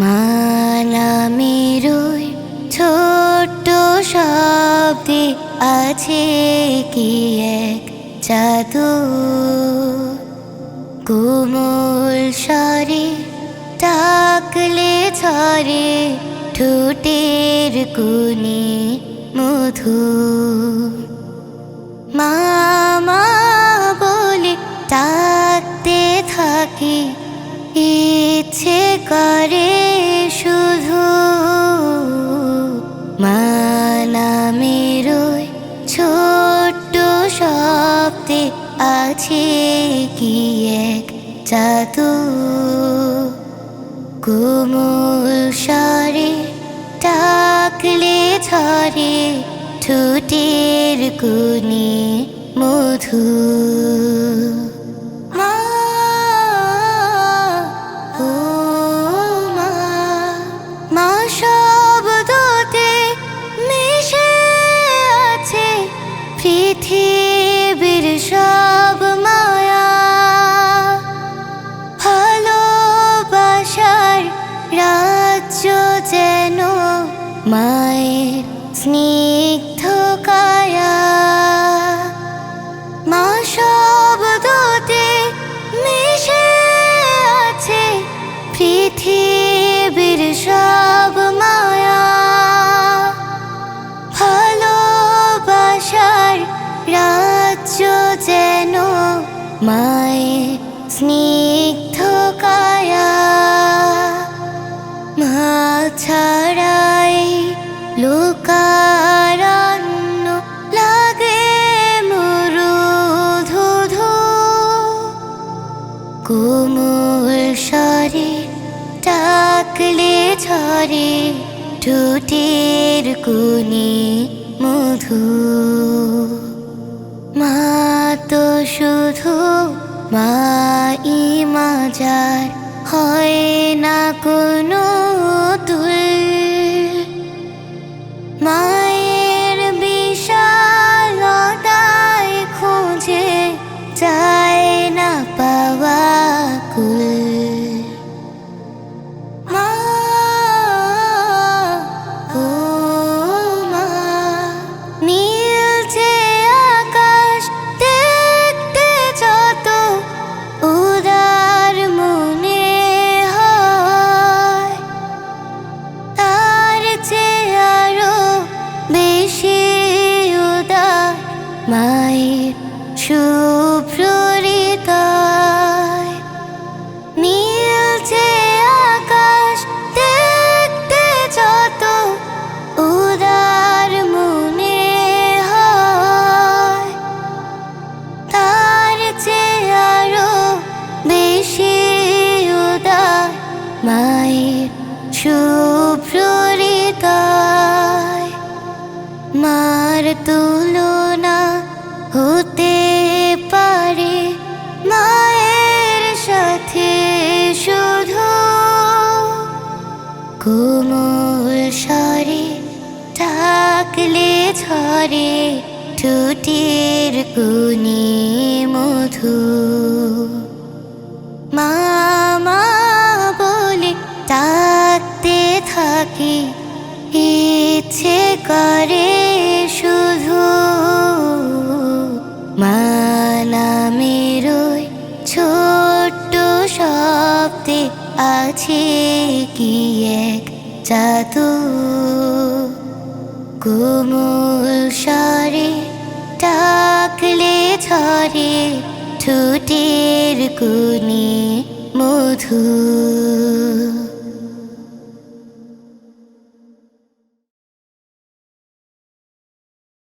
মানামের ওই ছোট্ট শব্দে আছে কি এক জাদু? কোমল স্বরে ডাকলে ঝরে ঠোঁটের কোণে মধু। মামা বলে ডাকতে থাকি, ইচ্ছে করে শব্দে আছে কি এক জাদু? কুমুল সরে ডাকলে ঝরে ঠোঁটের কুনি মধু। মায়ের স্নিগ্ধ কায়া মা শব্দতে মিশে আছে, পৃথিবীর সব মায়া। ভালোবাসার রাজ্য যেন মায়ের স্নিগ্ধ কোমল স্বরে, ডাকলে ঝরে ঠোঁটের কোণে মধু। মা তো শুধু মাই মাজার, হয় না কোনো তুল মায়ের হৃদয় নীলছে আকাশ, দেখতে যত উদার মনে তার চেয়ে আরও বেশি উদার মায়ের হৃদয় মার তুলনা স্বরে থাকলে ঝরে ঠোঁটের কোণে মধু। মামা বলে ডাকতে থাকি, ইচ্ছে করে শুধু। মানামের ওই ছোট্ট শব্দে আছে কি এক জাদু কোমল স্বরে ডাকলে ঝরে ঠোঁটের কোণে মধু।